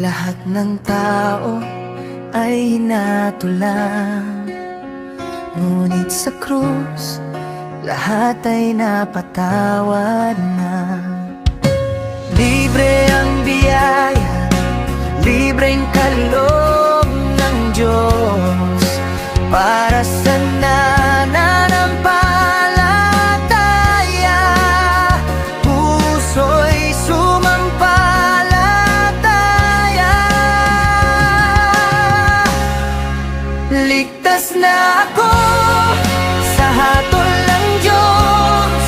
Lahat ng tao ay hinatulang Ngunit sa krus, lahat ay napatawad na. Ligtas na ako sa hatol ng Diyos.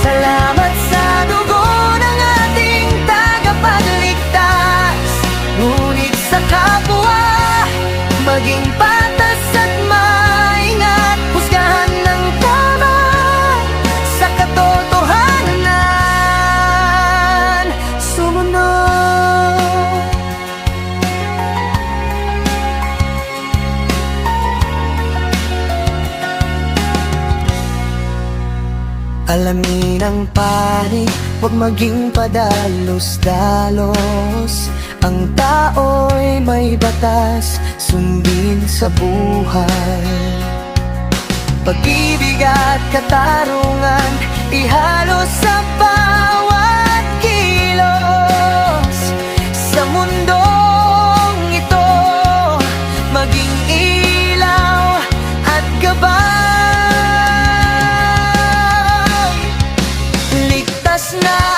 Salamat sa dugo ng ating tagapagligtas. Ngunit sa kapwa, maging patas Alamin ang panig, huwag maging padalos-dalos. Ang tao'y may batas, sundin sa buhay. Pag-ibig at katarungan, ihalo sa bawat kilos. Sa mundong ito, maging ilaw at gabay. not